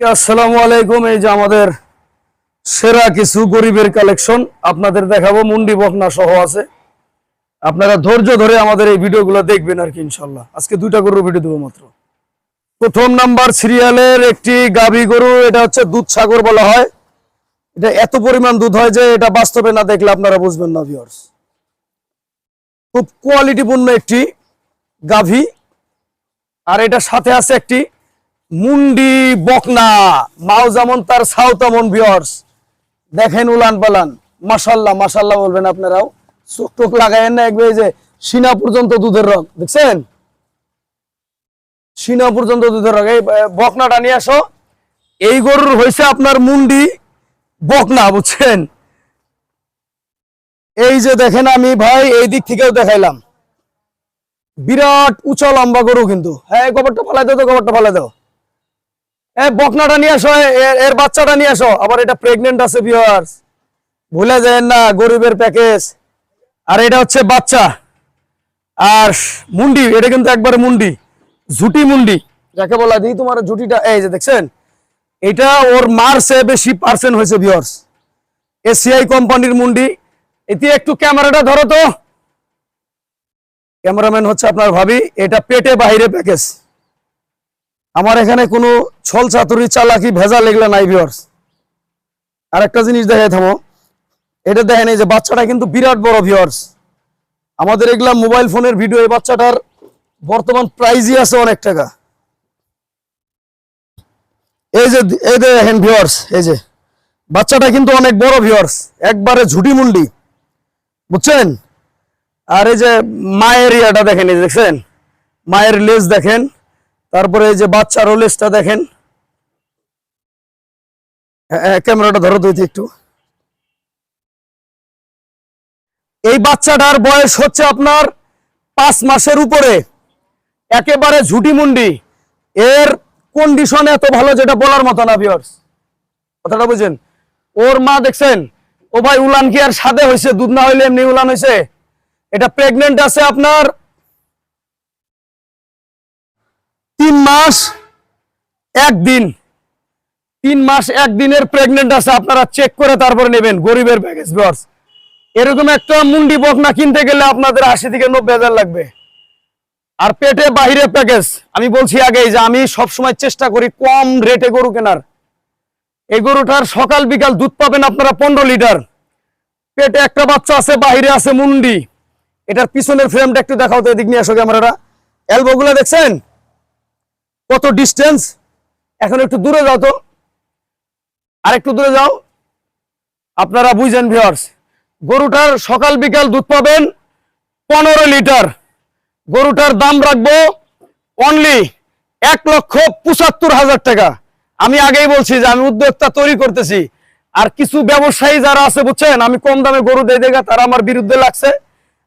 আসসালামু আলাইকুম, এই যে আমাদের সেরা কিছু গরিবের কালেকশন আপনাদের দেখাবো, মুন্ডি বকনা সহ আছে। আপনারা ধৈর্য ধরে আমাদের এই ভিডিওগুলো দেখবেন আর কি ইনশাল্লাহ আজকে দুইটা গরুর ভিডিও দেবো মাত্র। প্রথম নাম্বার সিরিয়ালের একটি গাভী গরু, এটা হচ্ছে দুধ সাগর বলা হয়। এটা এত পরিমাণ দুধ হয় যে এটা বাস্তবে না দেখলে আপনারা বুঝবেন না ভিউয়ার্স খুব কোয়ালিটিপূর্ণ একটি গাভী। আর এটা সাথে আছে একটি মুন্ডি বকনা মাও যেমন তার সাউ তেমন ভিওর্স দেখেন উলান পালান মাসাল্লাহ মাসাল্লাহ বলবেন আপনারাও। চোখ টোক লাগাইয়েন না, একবার যে সিনা পর্যন্ত দুধের রং, দেখছেন? সিনা পর্যন্ত দুধের রং, এই বকনাটা নিয়ে আসো। এই গরুর হয়েছে আপনার মুন্ডি বকনা, বুঝছেন? এই যে দেখেন আমি ভাই, এই দিক থেকেও দেখাইলাম। বিরাট উঁচা লম্বা গরু কিন্তু। হ্যাঁ গোবরটা ফেলাই দাও তো, গোবরটা ফেলাই দাও। বকনাটা নিয়ে আসো এর- বাচ্চাটা নিয়ে আসো। আবার এটা প্রেগনেন্ট আছে ভিউয়ার্স ভুলে যায় না, গরিবের প্যাকেজ আর এটা হচ্ছে বাচ্চা। আর মুন্ডি, এটা কিন্তু একবারে মুন্ডি। ঝুটি মুন্ডি। যাকে বলা দিই তোমার ঝুটিটা, এই যে দেখছেন? এটা ওর মার্সে বেশি পার্সেন্ট হয়েছে ভিউয়ার্স এসিআই কোম্পানির মুন্ডি। এতে একটু ক্যামেরাটা ধরো তো। ক্যামেরাম্যান হচ্ছে আপনার ভাবি। এটা পেটে বাইরে প্যাকেজ আমার এখানে কোনো ছল চাতুরি চালাকি ভেজা লেগলে নাই ভিওর্স আর একটা জিনিস দেখাই থামো। এটা দেখেন এই যে বাচ্চাটা কিন্তু বিরাট বড় ভিওর্স আমাদের এগুলা মোবাইল ফোনের ভিডিও এই বাচ্চাটার বর্তমান প্রাইজই আছে অনেক টাকা। এই যে, এই দেখেন ভিওর্স এই যে। বাচ্চাটা কিন্তু অনেক বড় ভিওর্স একবারে ঝুটি মুন্ডি। বুঝছেন? আর এই যে মায়ের ইয়াটা দেখেন, এই দেখছেন? মায়ের লেজ দেখেন। তারপরে এই যে বাচ্চার লেজটা দেখেন। হ্যাঁ, হ্যাঁ, ক্যামেরাটা ধরো তুই একটু। এই বাচ্চাটার বয়স হচ্ছে আপনার পাঁচ মাসের উপরে। একেবারে ঝুটি মুন্ডি। এর কন্ডিশন এত ভালো যেটা বলার মতো না ভিওর্স কথাটা বুঝছেন? ওর মা দেখছেন? ও ভাই উলান কি আর সাদে হয়েছে দুধ না হইলে এমনি উলান হয়েছে এটা প্রেগনেন্ট আছে আপনার তিন মাস একদিন তিন মাস একদিনের প্রেগনেন্ট আছে, আপনারা চেক করে তারপরে নেবেন, গরিবের প্যাকেজ বস এরকম একটা মুন্ডি বকনা কিনতে গেলে আপনাদের আশি থেকে নব্বই হাজার লাগবে। আর পেটে বাহিরে প্যাকেজ আমি বলছি আগেই যে আমি সবসময় চেষ্টা করি কম রেটে গরু কেনার। এই গরুটার সকাল বিকাল দুধ পাবেন আপনারা পনেরো লিটার। পেটে একটা বাচ্চা আছে, বাহিরে আছে মুন্ডি। এটার পিছনের ফ্রেমটা একটু দেখাও তো এদিক নিয়ে আসো ক্যামেরাটা। এলবো গুলো দেখছেন? কত ডিস্টেন্স এখন একটু দূরে যাও তো। আর একটু দূরে যাও। আপনারা বুঝেন ভিওর্স গরুটার সকাল বিকাল দুধ পাবেন পনেরো লিটার। গরুটার দাম রাখব অনলি এক লক্ষ পঁচাত্তর হাজার টাকা। আমি আগেই বলছি যে আমি উদ্যোক্তা তৈরি করতেছি। আর কিছু ব্যবসায়ী যারা আছে, বুঝছেন? আমি কম দামে গরু দিয়ে দেখা তারা আমার বিরুদ্ধে লাগছে।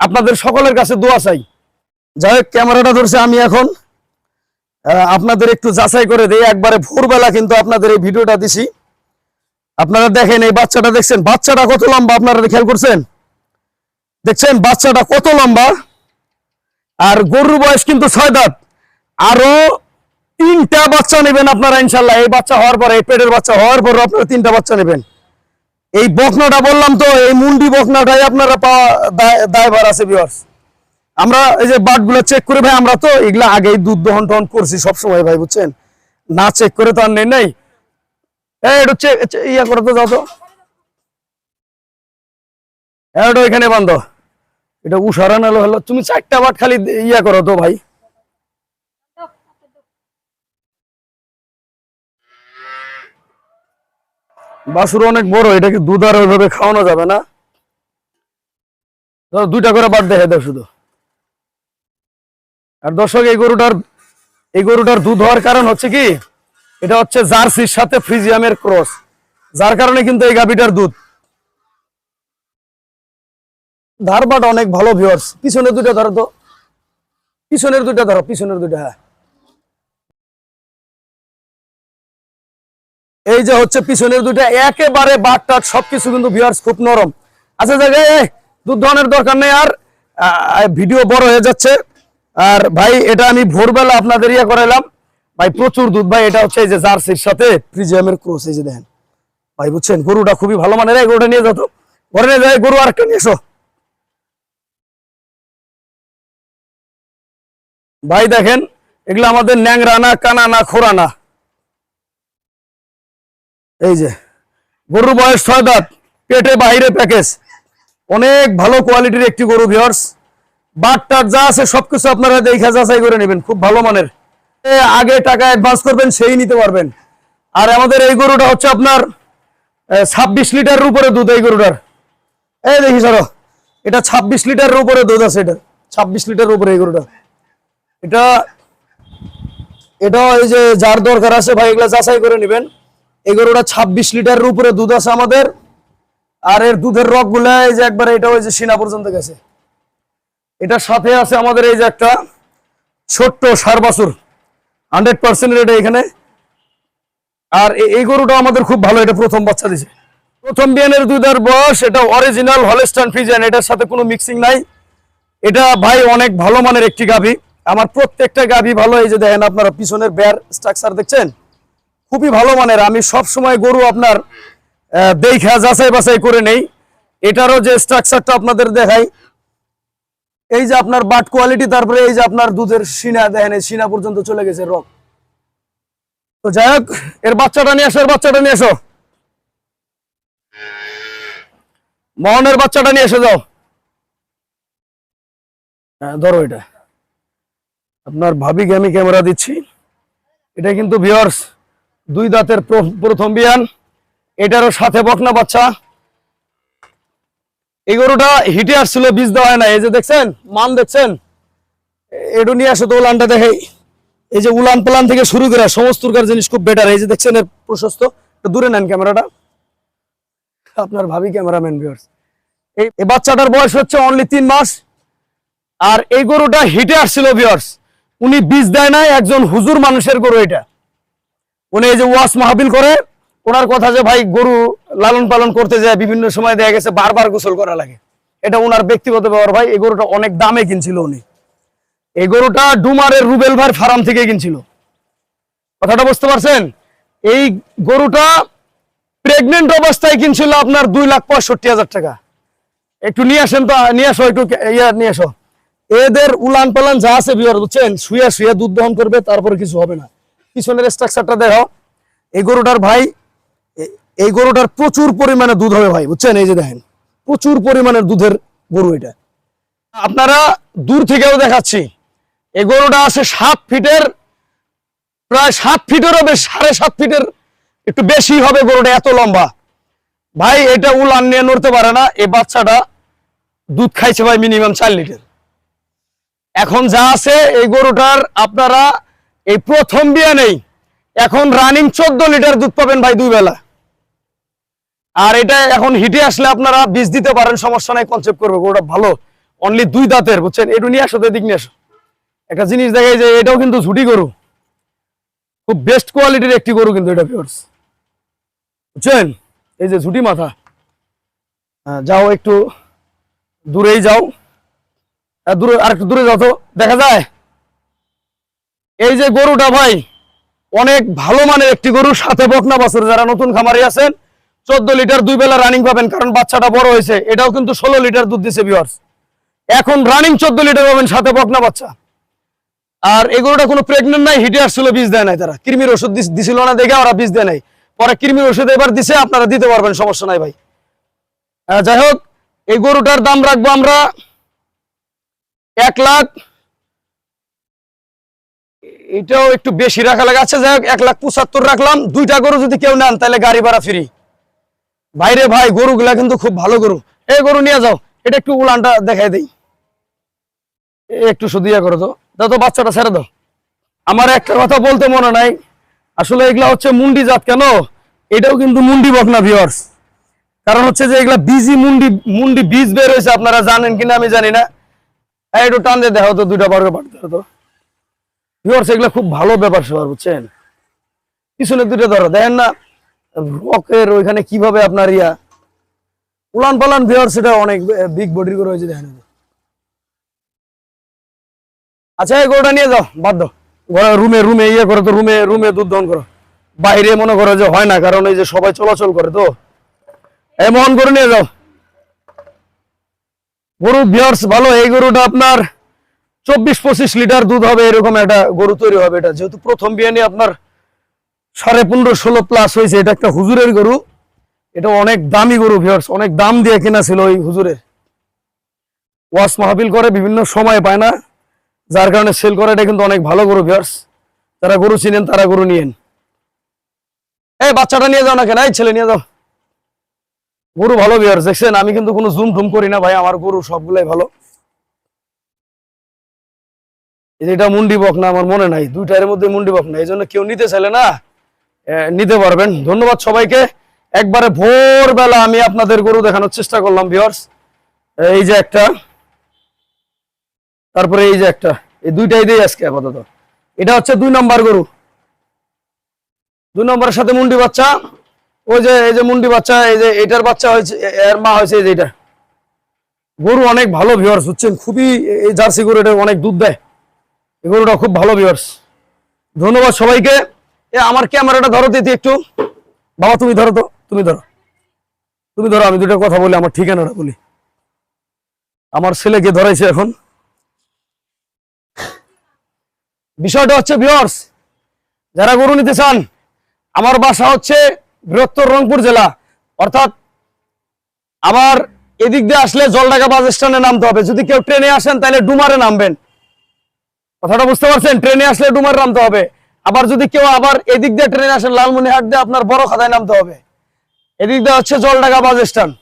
আপনাদের সকলের কাছে দোয়া চাই। যাই হোক, ক্যামেরাটা ধরছে আমি এখন। আপনাদের একটু যাচাই করে দিই। একবারে ভোরবেলা কিন্তু আপনাদের এই ভিডিওটা দিছি। আপনারা দেখেন, এই বাচ্চাটা দেখছেন? বাচ্চাটা কত লম্বা, আপনারা খেয়াল করছেন? দেখছেন? বাচ্চাটা কত লম্বা? আর গরুর বয়স কিন্তু ছয় দাঁত। আরও তিনটা বাচ্চা নেবেন আপনারা ইনশাল্লাহ এই বাচ্চা হওয়ার পরে, এই পেটের বাচ্চা হওয়ার পরে আপনারা তিনটা বাচ্চা নেবেন। এই বকনাটা বললাম তো, এই মুন্ডি বকনাটাই আপনারা পাওয়া দায়- দায়ভার আছে ভিউয়ার্স আমরা এই যে বাটগুলো চেক করে ভাই, আমরা তো এগুলা আগেই দুধ দহন টহন করছি সবসময় ভাই, বুঝছেন? না চেক করে তো আর নেই, নাই? ইয়া করে তো যাও তো। এখানে বান্ধ। এটা উষারান হলো হলো। তুমি চারটা বাট খালি ইয়া করো তো ভাই। বাসুর অনেক বড় এটাকে দুধ আর ওইভাবে খাওয়ানো যাবে না? দুইটা করে বাট দেখে দাও শুধু। আর দর্শক, এই গরুটার এই গরুটার দুধ হওয়ার কারণ হচ্ছে কি? এটা হচ্ছে জার্সির সাথে ফ্রিজিয়ামের ক্রস। যার কারণে কিন্তু এই গাভিটার দুধ। ধারবাট অনেক ভালো ভিউয়ার্স পিছনের দুইটা ধরো তো। পিছনের দুইটা ধরো, পিছনের দুইটা হ্যাঁ। এই যে হচ্ছে পিছনের দুইটা, একেবারে বাট টাট সবকিছু কিন্তু ভিউয়ার্স খুব নরম। আচ্ছা জায়গায় দুধ ধরনের দরকার নেই আর ভিডিও বড় হয়ে যাচ্ছে। আর ভাই, এটা আমি ভোরবেলা আপনাদের ইয়ে করাইলাম। ভাই, প্রচুর দুধ। ভাই, এটা হচ্ছে এই যে জার্সির সাথে প্রিজিয়ামের ক্রস, এই যে দেখেন ভাই, বুঝছেন? গরুটা খুবই ভালো মানের। এই গরুটা নিয়ে যেত ঘরে নিয়ে যায় গরু আরেকটা নিয়ে এসো। ভাই, দেখেন, এগুলো আমাদের ন্যাংরা না, কানা না, খোরা না। এই যে, গরুর বয়স ছয় দাঁত, পেটে বাইরে প্যাকেজ। অনেক ভালো কোয়ালিটির একটি গরু ভিওর্স বাটটার যা আছে সবকিছু আপনারা দেখে যাচাই করে নেবেন, খুব ভালো মানের। আগে টাকা অ্যাডভান্স করবেন, সেই নিতে পারবেন। আর আমাদের এই গরুটা হচ্ছে আপনার ছাব্বিশ লিটারের উপরে দুধ এই গরুটার। এই দেখি সরো, এটা ছাব্বিশ লিটারের উপরে দুধ আছে এটা, ছাব্বিশ লিটারের উপরে এই গরুটা। এটা এটা এই যে যার দরকার আছে ভাই, এগুলা যাচাই করে নেবেন। এই গরুটা ছাব্বিশ লিটারের উপরে দুধ আছে আমাদের। আর এর দুধের রকগুলা এই যে একবার এটা ওই যে সিনা পর্যন্ত গেছে। এটার সাথে আছে আমাদের এই যে একটা ছোট্ট সার বাছুর। হান্ড্রেড পার্সেন্টের এটা এখানে। আর এই গরুটা আমাদের খুব ভালো, এটা প্রথম বাচ্চা দিছে। প্রথম বিয়ানের দুধের বয়স, এটা অরিজিনাল হলেস্টান ফিজিয়ান এটার সাথে কোনো মিক্সিং নাই। এটা ভাই অনেক ভালো মানের একটি গাভি। আমার প্রত্যেকটা গাভি ভালো, এই যে দেখেন আপনারা পিছনের বেয়ার স্ট্রাকচার দেখছেন? খুবই ভালো মানের। আমি সব সময় গরু আপনার দেখা যাচাই বাছাই করে নেই। এটারও যে স্ট্রাকচারটা আপনাদের দেখাই এই যে আপনার বাট কোয়ালিটি, তারপরে এই যে আপনার দুধের সিনা, দেখেন সিনা পর্যন্ত চলে গেছে রক তো যাই হোক, এর বাচ্চাটা নিয়ে আসো, এর বাচ্চাটা নিয়ে এসো মোহনের বাচ্চাটা নিয়ে এসে যাও। হ্যাঁ ধরো এটা। আপনার ভাবি আমি ক্যামেরা দিচ্ছি। এটা কিন্তু ভিওর্স দুই দাঁতের প্র- প্রথম বিয়ান। এটারও সাথে বকনা বাচ্চা। এই গরুটা হিটে আসছিল, বীজ দেওয়া হয় না এই যে দেখছেন, মান দেখছেন? এটু নিয়ে আসো তো উলানটা দেখে। এই যে উলান পালান থেকে শুরু করে সমস্ত জিনিস খুব বেটার এই যে দেখছেন, এর প্রশস্ত। দূরে নেন ক্যামেরাটা। আপনার ভাবি ক্যামেরাম্যান ভিউয়ার্স এই বাচ্চাটার বয়স হচ্ছে অনলি তিন মাস। আর এই গরুটা হিটে আসছিল ভিউয়ার্স উনি বীজ দেয় নাই, একজন হুজুর মানুষের গরু এটা। উনি এই যে ওয়াস মাহবিল করে, ওনার কথা যে ভাই গরু লালন পালন করতে যায়, বিভিন্ন সময় দেখা গেছে বারবার গোসল করা লাগে। এটা ওনার ব্যক্তিগত ব্যাপার ভাই, এই গরুটা অনেক দামে কিনছিল উনি। এই গরুটা ডুমারের রুবেল ভাই ফার্ম থেকে কিনছিল। কথাটা বুঝতে পারছেন? এই গরুটা প্রেগনেন্ট অবস্থায় কিনছিল আপনার দুই লাখ পঁয়ষট্টি হাজার টাকা। একটু নিয়ে আসেন তো, নিয়ে আসো, একটু ইয়া নিয়ে আসো। এদের উলান পালান যা আছে বিহার বুঝছেন? শুয়ে শুয়ে দুধ দহন করবে, তারপরে কিছু হবে না। পিছনের স্ট্রাকচারটা দেখো। এই গরুটার ভাই এই গরুটার প্রচুর পরিমাণে দুধ হবে ভাই, বুঝছেন? এই যে দেখেন, প্রচুর পরিমাণের দুধের গরু এটা। আপনারা দূর থেকেও দেখাচ্ছি, এই গরুটা আছে সাত ফিটের, প্রায় সাত ফিটেরও বেশ, সাড়ে সাত ফিটের একটু বেশি হবে গরুটা, এত লম্বা। ভাই, এটা উল উলান নিয়ে নড়তে পারে না, এই বাচ্চাটা দুধ খাইছে ভাই মিনিমাম চার লিটার। এখন যা আছে, এই গরুটার আপনারা এই প্রথম বিয়া নেই এখন রানিং চোদ্দ লিটার দুধ পাবেন ভাই দুই বেলা। আর এটা এখন হিটে আসলে আপনারা বীজ দিতে পারেন সমস্যা নাই কনসেপ্ট করবে গরুটা ভালো। অনলি দুই দাঁতের বুঝছেন? একটু নিয়ে আসো এদিক নিয়ে আসো। একটা জিনিস দেখাই যে এটাও কিন্তু ঝুটি গরু। খুব বেস্ট কোয়ালিটির একটি গরু কিন্তু এটা পিওর্স বুঝছেন? এই যে ঝুটি মাথা। হ্যাঁ, যাও একটু দূরেই যাও। আর দূরে আর একটু দূরে যাও তো দেখা যায়? এই যে গরুটা ভাই অনেক ভালো মানের একটি গরু সাথে বকনা বছর যারা নতুন খামারি আছেন চোদ্দ লিটার দুই বেলা রানিং পাবেন, কারণ বাচ্চাটা বড় হয়েছে। এটাও কিন্তু ষোলো লিটার দুধ দিছে ভিওর্স এখন রানিং চোদ্দ লিটার পাবেন, সাথে বকনা বাচ্চা। আর এগুলোটা কোনো প্রেগনেন্ট নাই হিটে আসছিল বীজ দেয় নাই তারা। কৃমির ওষুধ দিছিল না দেখে ওরা বীজ দেয় নাই। পরে কৃমির ওষুধ এবার দিছে, আপনারা দিতে পারবেন, সমস্যা নাই ভাই। যাই হোক, এই গরুটার দাম রাখব আমরা এক লাখ। এটাও একটু বেশি রাখা লাগে আচ্ছা যাই হোক, এক লাখ পঁচাত্তর রাখলাম। দুইটা গরু যদি কেউ নেন, তাহলে গাড়ি ভাড়া ফ্রি বাইরে ভাই, গরুগুলা কিন্তু খুব ভালো গরু। এই গরু নিয়ে যাও, এটা একটু উলানটা দেখাই দেই। একটু শুধু ইয়া করো তো বাচ্চাটা ছেড়ে দাও। আমার একটা কথা বলতে মনে নাই। আসলে এগুলা হচ্ছে মুন্ডি জাত কেন? এটাও কিন্তু মুন্ডি বকনা ভিওর্স কারণ হচ্ছে যে এগুলা বিজি মুন্ডি মুন্ডি বীজ বের হয়েছে, আপনারা জানেন কিনা আমি জানি না। একটু টান দিয়ে দেখো তো, দুইটা বারো পাঠতে তো। ভিওর্স এগুলা খুব ভালো ব্যাপার সবার, বুঝছেন? পিছনে দুটো ধরো, দেখেন না। রকের ওইখানে কীভাবে আপনার ইয়া? উলান পালান ভিওর্স এটা অনেক বিগ বডির করে হয়েছে, দেখেন আচ্ছা এই গরুটা নিয়ে যাও, বাদ দাও। রুমে রুমে ইয়ে করে তো, রুমে রুমে দুধ দহন করো। বাইরে মনে করো যে হয় না, কারণ এই যে সবাই চলাচল করে তো। এমন করে নিয়ে যাও। গরু বিয়ার্স ভালো, এই গরুটা আপনার চব্বিশ পঁচিশ লিটার দুধ হবে, এরকম একটা গরু তৈরি হবে এটা। যেহেতু প্রথম বিয়ানি আপনার সাড়ে পনেরো ষোলো প্লাস হয়েছে। এটা একটা হুজুরের গরু। এটা অনেক দামি গরু ভিউয়ার্স অনেক দাম দিয়ে কেনা ছিল ওই হুজুরের ওয়াশ মাহফিল করে, বিভিন্ন সময় পায় না। যার কারণে সেল করে এটা কিন্তু অনেক ভালো গরু ভিউয়ার্স যারা গরু চিনেন, তারা গরু নিয়েন। এই বাচ্চাটা নিয়ে যাও না কেন? এই ছেলে নিয়ে যাও। গরু ভালো ভিউয়ার্স দেখছেন? আমি কিন্তু কোনো জুম টুম করি না, ভাই। আমার গরু সবগুলাই ভালো। এটা মুন্ডি বক না, আমার মনে নাই। দুইটার মধ্যে মুন্ডি বক না, এই জন্য কেউ নিতে চাইলে না? নিতে পারবেন। ধন্যবাদ সবাইকে। একবারে ভোরবেলা আমি আপনাদের গরু দেখানোর চেষ্টা করলাম ভিউয়ার্স এই যে একটা। তারপরে এই যে একটা। এই দুইটাই দিই আজকে আপাতত। এটা হচ্ছে দুই নম্বর গরু। দুই নম্বরের সাথে মুন্ডি বাচ্চা। ওই যে, এই যে মুন্ডি বাচ্চা, এই যে এটার বাচ্চা হয়েছে এর মা হয়েছে, এই যে এটা। গরু অনেক ভালো ভিউয়ার্স বুঝছেন? খুবই এই জার্সি গরু এটা অনেক দুধ দেয়। এই গরুটা খুব ভালো ভিউয়ার্স ধন্যবাদ সবাইকে। আমার ক্যামেরাটা ধরো দিতে একটু। বাবা, তুমি ধরো তো, তুমি ধরো। তুমি ধরো, আমি দুটো কথা বলি, আমার ঠিকানাটা বলি। আমার ছেলেকে ধরাইছে এখন। বিষয়টা হচ্ছে ভিউয়ার্স যারা গরু নিতে চান, আমার বাসা হচ্ছে বৃহত্তর রংপুর জেলা। অর্থাৎ আমার এদিক দিয়ে আসলে জলঢাকা বাস স্ট্যান্ডে নামতে হবে। যদি কেউ ট্রেনে আসেন, তাহলে ডুমারে নামবেন। কথাটা বুঝতে পারছেন? ট্রেনে আসলে ডুমারে নামতে হবে। আবার যদি কেউ আবার এদিক দিয়ে ট্রেনে আসেন লালমনিহাট দিয়ে আপনার বড় খাতায় নামতে হবে। এদিক দিয়ে হচ্ছে জলঢাকা বাস স্ট্যান্ড।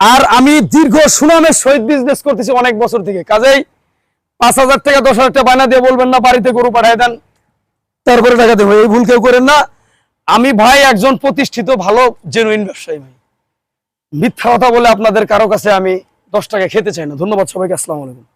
আর আমি দীর্ঘ সুনামের সহিত বিজনেস করতেছি অনেক বছর থেকে। কাজেই পাঁচ হাজার টাকা, দশ হাজার টাকা বায়না দিয়ে বলবেন না, বাড়িতে গরু পাঠাই দেন। তারপরে টাকা দেবো এই ভুল কেউ করেন না। আমি ভাই একজন প্রতিষ্ঠিত, ভালো জেনুইন ব্যবসায়ী ভাই। মিথ্যা কথা বলে আপনাদের কারও কাছে আমি দশ টাকা খেতে চাই না। ধন্যবাদ সবাইকে, আসসালামু আলাইকুম।